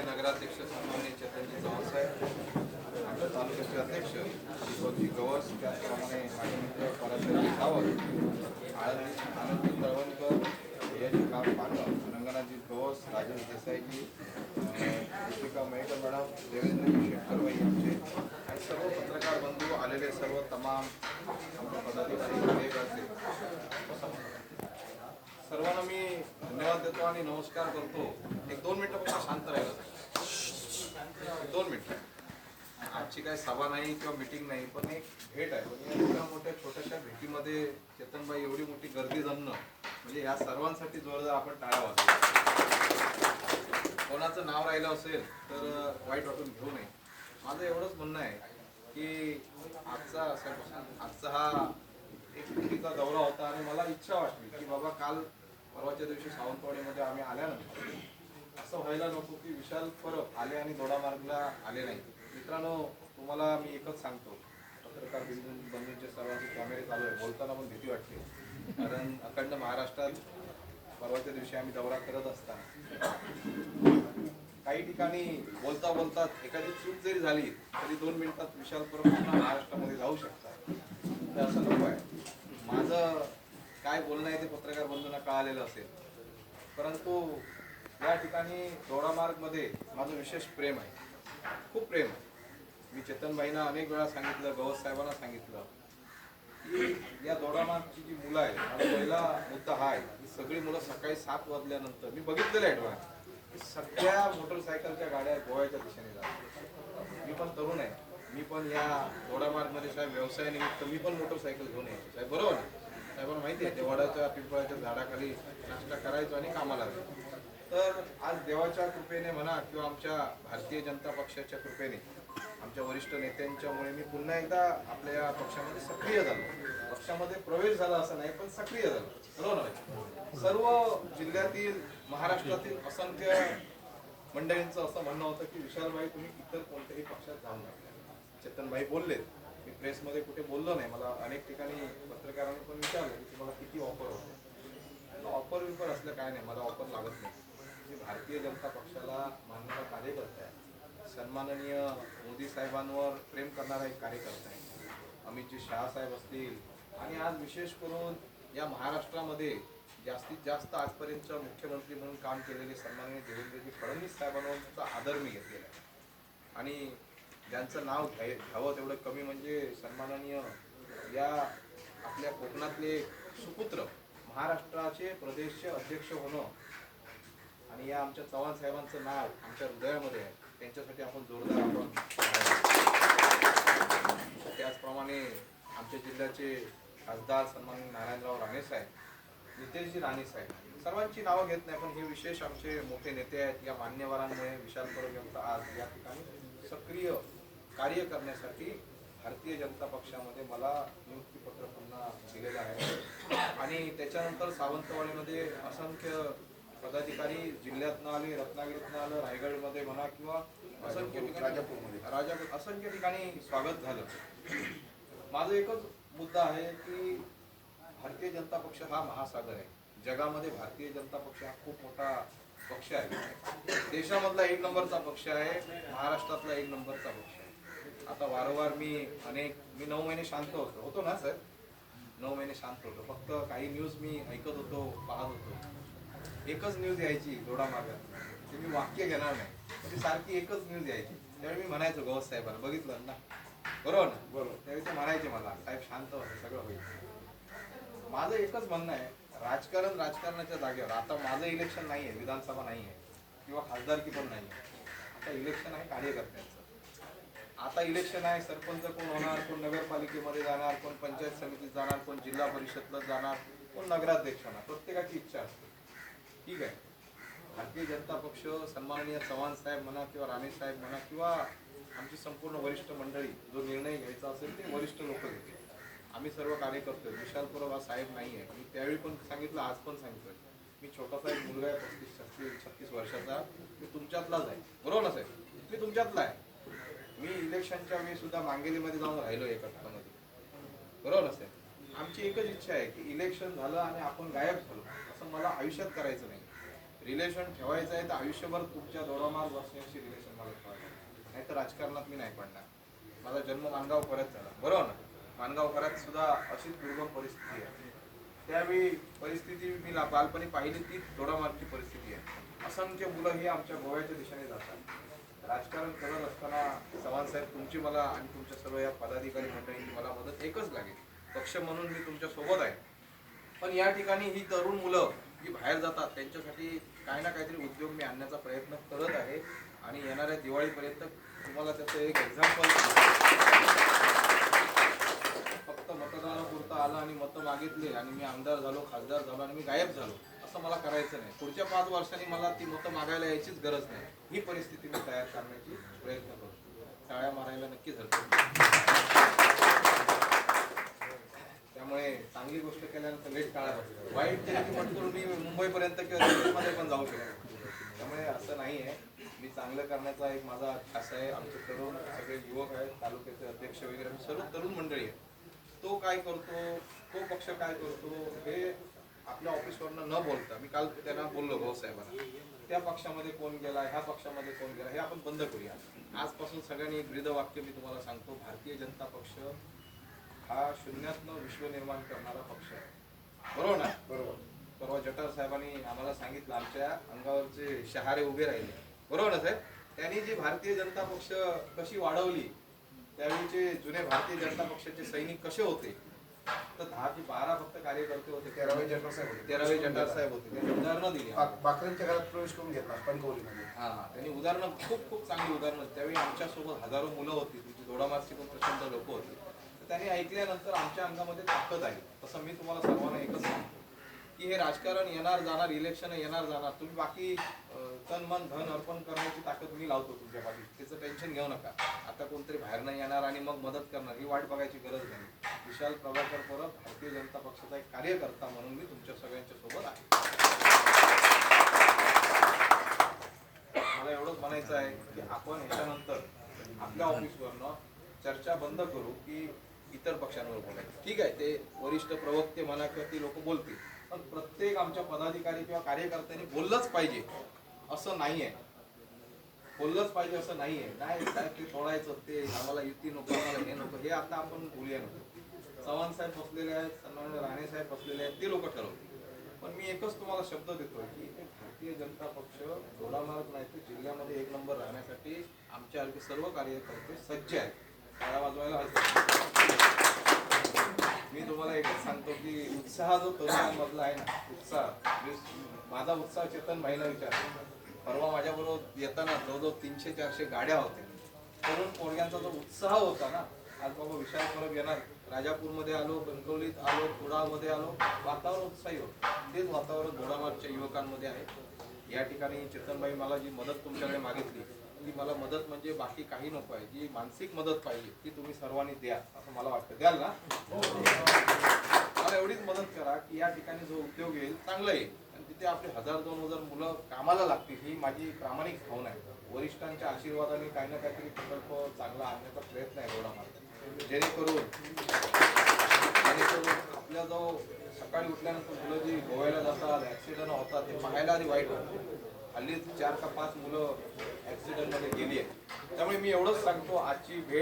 आपले नगराध्यक्ष सन्माननीय चेतनजी चव्हाण साहेब आमच्या तालुक्याचे अध्यक्ष दीपकजी गवस त्याचप्रमाणे माझे मित्र पराशरजी सावंत आळंदी आनंदी तळवणकर जयजी काम पांडव रंगनाथजी गवस राजेश देसाईजी दीपिका मयेकर मॅडम देवेंद्रजी शेखरबाई आमचे आणि सर्व पत्रकार बंधू आलेले सर्व तमाम आमचे पदाधिकारी कार्यकर्ते. सर्वांना मी धन्यवाद देतो आणि नमस्कार करतो. एक दोन मिनिटं फक्त शांत राहिलं. दोन मिनिटं. आजची काही सभा नाही किंवा मीटिंग नाही पण एक भेट आहे. पण या एवढ्या मोठ्या छोट्याशा भेटीमध्ये चेतनबाई एवढी मोठी गर्दी जमणं म्हणजे या सर्वांसाठी जोरदार आपण टाळा कोणाचं नाव राहिलं असेल तर वाईट वाटून घेऊ नये. माझं एवढंच म्हणणं आहे की आजचा आजचा हा एक दौरा होता आणि मला इच्छा वाटली की बाबा काल परवाच्या दिवशी सावंतवाडीमध्ये आम्ही आल्यानंतर असं व्हायला नको की विशाल परत आले आणि दोडामार्गला आले नाही मित्रांनो तुम्हाला मी एकच सांगतो. पत्रकार बिंदू बंधूंचे सर्वांचे कॅमेरे चालू आहे बोलताना पण भीती वाटते. कारण अखंड महाराष्ट्रात परवाच्या दिवशी आम्ही दौरा करत असताना काही ठिकाणी बोलता बोलता एखादी चूक जरी झाली तरी दोन मिनिटात विशाल परब महाराष्ट्रामध्ये जाऊ शकतात. असं नको आहे. काय बोलणं आहे ते पत्रकार बंधूंना कळालेलं असेल. परंतु या ठिकाणी दोडामार्गमध्ये माझं विशेष प्रेम आहे. खूप प्रेम आहे. मी चेतनबाईंना अनेक वेळा सांगितलं गवत साहेबांना सांगितलं की या दोडामार्गची जी मुलं आहेत माझा पहिला मुद्दा हा आहे की सगळी मुलं सकाळी सात वाजल्यानंतर मी बघितलेलं आहे डोळ्यात की सगळ्या मोटरसायकलच्या गाड्या गोव्याच्या दिशेने जातात मी पण तरुण आहे. मी पण या दोडामार्गमध्ये साहेब व्यवसायानिमित्त मी पण मोटरसायकल घेऊन यायचो. साहेब बरोबर साहेबांना माहिती आहे देवाडाच्या पिंपळाच्या झाडाखाली नाश्ता करायचो आणि कामाला तर आज देवाच्या कृपेने म्हणा किंवा आमच्या भारतीय जनता पक्षाच्या कृपेने आमच्या वरिष्ठ नेत्यांच्यामुळे मी पुन्हा एकदा आपल्या या पक्षामध्ये सक्रिय झालो. पक्षामध्ये प्रवेश झाला असं नाही पण सक्रिय झालो. बरोबर सर्व जिल्ह्यातील महाराष्ट्रातील असंख्य मंडळींचं असं म्हणणं होतं की विशालबाई तुम्ही इतर कोणत्याही पक्षात जाऊ नका. चेतनभाई बोललेत मी प्रेसमध्ये कुठे बोललो नाही मला अनेक ठिकाणी पत्रकारांनी पण विचारलं की तुम्हाला किती ऑफर होते. ऑफर विफर असलं काय नाही मला ऑफर लागत नाही. मी भारतीय जनता पक्षाला मानणारा कार्यकर्ता आहे. सन्माननीय मोदी साहेबांवर प्रेम करणारा एक कार्यकर्ता आहे. अमितजी शहा साहेब असतील आणि आज विशेष करून या महाराष्ट्रामध्ये जास्तीत जास्त आजपर्यंत मुख्यमंत्री म्हणून काम केलेले सन्माननीय देवेंद्रजी फडणवीस साहेबांवरचा आदर मी घेतलेला आहे. आणि ज्यांचं नाव घ्याय घ्यावं तेवढं कमी म्हणजे सन्माननीय या आपल्या कोकणातले सुपुत्र महाराष्ट्राचे प्रदेशचे अध्यक्ष होणं आणि या आमच्या चव्हाण साहेबांचं नाव आमच्या हृदयामध्ये आहे. त्यांच्यासाठी आपण जोरदार आपण त्याचप्रमाणे आमच्या जिल्ह्याचे खासदार सन्माननीय नारायणराव राणे साहेब नितेशजी राणे साहेब सर्वांची नावं घेत नाही पण हे विशेष आमचे मोठे नेते आहेत. या मान्यवरांमुळे विशाल परब यांचा आज या ठिकाणी सक्रिय कार्य करण्यासाठी भारतीय जनता पक्षामध्ये मला नियुक्तीपत्र पुन्हा दिलेलं आहे. आणि त्याच्यानंतर सावंतवाडीमध्ये असंख्य पदाधिकारी जिल्ह्यातनं आले रत्नागिरीतनं आलं रायगडमध्ये म्हणा किंवा असंख्य ठिकाणी राजापूरमध्ये. राजापूर असंख्य ठिकाणी स्वागत झालं. माझा एकच मुद्दा आहे की भारतीय जनता पक्ष हा महासागर आहे. जगामध्ये भारतीय जनता पक्ष हा खूप मोठा पक्ष आहे. देशामधला एक नंबरचा पक्ष आहे महाराष्ट्रातला एक नंबरचा पक्ष आता वारंवार मी अनेक मी नऊ महिने शांत होतो. होतो ना सर? नऊ महिने शांत होतो. फक्त काही न्यूज मी ऐकत होतो पाहत होतो. एकच न्यूज यायची थोडा मागं ते मी वाक्य घेणार नाही. ती सारखी एकच न्यूज यायची. त्यावेळी मी म्हणायचो गवस साहेबांना बघितलं ना? बरोबर ना? बरोबर. त्यावेळी ते म्हणायचे मला साहेब शांत व्हा सगळं होईल. माझं एकच म्हणणं आहे राजकारण राजकारणाच्या जागेवर. आता माझं इलेक्शन नाही आहे विधानसभा नाही आहे किंवा खासदारकी पण नाही आहे आता इलेक्शन आहे कार्यकर्त्यांचं. आता इलेक्शन आहे सरपंच कोण होणार कोण नगरपालिकेमध्ये जाणार कोण पंचायत समितीत जाणार कोण जिल्हा परिषदला जाणार कोण नगराध्यक्ष होणार प्रत्येकाची इच्छा असते. ठीक आहे? भारतीय जनता पक्ष सन्माननीय चव्हाण साहेब म्हणा किंवा राणे साहेब म्हणा किंवा आमची संपूर्ण वरिष्ठ मंडळी जो निर्णय घ्यायचा असेल ते वरिष्ठ लोक घेते आम्ही सर्व कार्यकर्ते विशाल परब हा साहेब नाही आहे. मी त्यावेळी पण सांगितलं आज पण सांगितलं. मी छोटासा एक मुलगा आहे पस्तीस छत्तीस छत्तीस वर्षाचा. मी तुमच्यातलाच आहे. बरोबर ना साहेब? मी तुमच्यातला आहे. मी इलेक्शनच्या वेळी सुद्धा मांगेलीमध्ये जाऊन राहिलो एका ठिकाणामध्ये बरोबर असेल? आमची एकच इच्छा आहे की इलेक्शन झालं आणि आपण गायब झालो. असं मला आयुष्यात करायचं नाही. रिलेशन ठेवायचं आहे तर आयुष्यभर तुमच्या दोडामार बसण्याची रिलेशन मला ठेवायचं नाही तर राजकारणात मी नाही पडणार. माझा जन्म मानगाव परत झाला. बरोबर ना? मानगाव सुद्धा अशीच दुर्गम परिस्थिती आहे. त्यावेळी परिस्थिती मी बालपणी पाहिली ती दोडामारची परिस्थिती आहे. असंख्य मुलं ही आमच्या गोव्याच्या दिशेने जातात. राजकारण करत असताना चव्हाण साहेब तुमची मला आणि तुमच्या सर्व या पदाधिकारी मंडळींची मला मदत एकच लागेल. पक्ष म्हणून मी तुमच्यासोबत आहे. पण या ठिकाणी ही तरुण मुलं जी बाहेर जातात त्यांच्यासाठी काही ना काहीतरी उद्योग मी आणण्याचा प्रयत्न करत आहे. आणि येणाऱ्या दिवाळीपर्यंत तुम्हाला त्याचं एक एक्झाम्पल फक्त मतदानापुरतं आलं आणि मतं मागितले आणि मी आमदार झालो खासदार झालो आणि मी गायब झालो. असं मला करायचं नाही. पुढच्या पाच वर्षांनी मला ती मतं मागायला यायचीच गरज नाही. ही परिस्थिती मी तयार करण्याची प्रयत्न करतो. टाळ्या मारायला नक्कीच हरकत त्यामुळे चांगली गोष्ट केल्यानंतर लेट टाळा बसतो. वाईट केली म्हणतो मी मुंबईपर्यंत किंवा दिल्लीमध्ये पण जाऊ शकतो. त्यामुळे असं नाही आहे मी चांगलं करण्याचा एक माझा ध्यास आहे. आमचे तरुण सगळे युवक आहेत तालुक्याचे अध्यक्ष वगैरे सर्व तरुण मंडळी आहे तो काय करतो? तो पक्ष काय करतो? हे आपल्या ऑफिसवरनं न बोलता मी काल त्यांना बोललो भाऊसाहेबांना त्या पक्षामध्ये कोण गेला ह्या पक्षामध्ये कोण गेला हे आपण बंद करूया. आजपासून सगळ्यांनी एक ब्रीद वाक्य मी तुम्हाला सांगतो भारतीय जनता पक्ष हा शून्यातनं विश्व निर्माण करणारा पक्ष आहे. बरोबर ना? बरोबर. परवा जटार साहेबांनी आम्हाला सांगितलं आमच्या अंगावरचे शहारे उभे राहिले. बरोबर ना साहेब? त्यांनी जी भारतीय जनता पक्ष कशी वाढवली त्यावेळीचे जुने भारतीय जनता पक्षाचे सैनिक कसे होते तर बारा फक्त कार्यकर्ते होते. तेरावे जनरल साहेब होते. तेरावे साहेब होते. त्यांनी उदाहरणं दिली. बा- बाकरांच्या घरात प्रवेश करून घेतला कणकवलीमध्ये हा हा. त्यांनी उदाहरणं खूप खूप चांगली उदाहरणं त्यावेळी आमच्यासोबत हजारो मुलं होती. तिची दोडामारची पण प्रचंड लोक होती. तर त्यांनी ऐकल्यानंतर आमच्या अंगामध्ये ताकद आहे तसं मी तुम्हाला सर्वांना एकच सांगतो की हे राजकारण येणार जाणार इलेक्शन येणार जाणार. तुम्ही बाकी तन मन धन अर्पण करण्याची ताकद मी लावतो तुमच्या पाठी. त्याचं टेन्शन घेऊ नका. आता कोणतरी बाहेर नाही येणार आणि मग मदत करणार. ही वाट बघायची गरज नाही. विशाल प्रभाकर परब भारतीय जनता पक्षाचा एक कार्यकर्ता म्हणून मी तुमच्या सगळ्यांच्या सोबत आहे. मला एवढंच म्हणायचं आहे की आपण ह्याच्यानंतर आपल्या ऑफिसवरनं चर्चा बंद करू की इतर पक्षांवर बोलायचं. ठीक आहे ते वरिष्ठ प्रवक्ते म्हणा किंवा ती लोक बोलतील. पण प्रत्येक आमच्या पदाधिकारी किंवा कार्यकर्त्यांनी बोललंच पाहिजे. असं नाही आहे बोललंच पाहिजे असं नाही आहे नाही साहेब ते तोडायचं ते आम्हाला युती नको आम्हाला हे नको हे आता आपण बोलूया नको चव्हाण साहेब बसलेले आहेत सन्मान राणे साहेब बसलेले आहेत ते लोक ठरवतील. पण मी एकच तुम्हाला शब्द देतोय की भारतीय जनता पक्ष दोडामार्ग नाही तर जिल्ह्यामध्ये एक नंबर राहण्यासाठी आमच्या आणखी सर्व कार्यकर्ते सज्ज आहेत. टाळा वाजवायला मी तुम्हाला एकच सांगतो की उत्साह जो तरुणांमधला आहे ना उत्साह म्हणजे माझा उत्साह चेतन भाईला विचार परवा माझ्याबरोबर येताना जवळजवळ तीनशे चारशे गाड्या होत्या तरुण पोरग्यांचा जो उत्साह होता ना आज बाबा विशाल परब येणार. राजापूरमध्ये आलो कणकवलीत आलो कुडामध्ये आलो वातावरण उत्साही होतं. तेच वातावरण घोडामार्गच्या युवकांमध्ये आहे. या ठिकाणी चेतनबाई मला जी मदत तुमच्याकडे मागितली. ती मला मदत म्हणजे बाकी काही नको आहे. जी मानसिक मदत पाहिजे ती तुम्ही सर्वांनी द्या असं मला वाटतं. द्याल ना? मला एवढीच मदत करा की या ठिकाणी जो उद्योग येईल चांगलं येईल. ते आपले हजार दोन हजार मुलं कामाला लागतील ही माझी प्रामाणिक भावना आहे. वरिष्ठांच्या आशीर्वादाने काही ना काहीतरी प्रकल्प चांगला आणण्याचा प्रयत्न आहे एवढा माझा. जेणेकरून जेणेकरून आपल्या जो सकाळी उठल्यानंतर मुलं जी गोव्याला जातात ऍक्सिडेंट होतात ते पाहायला आधी वाईट होतं. हल्ली चार का पाच मुलं ऍक्सिडेंटमध्ये गेली आहेत. त्यामुळे मी एवढंच सांगतो आजची भेट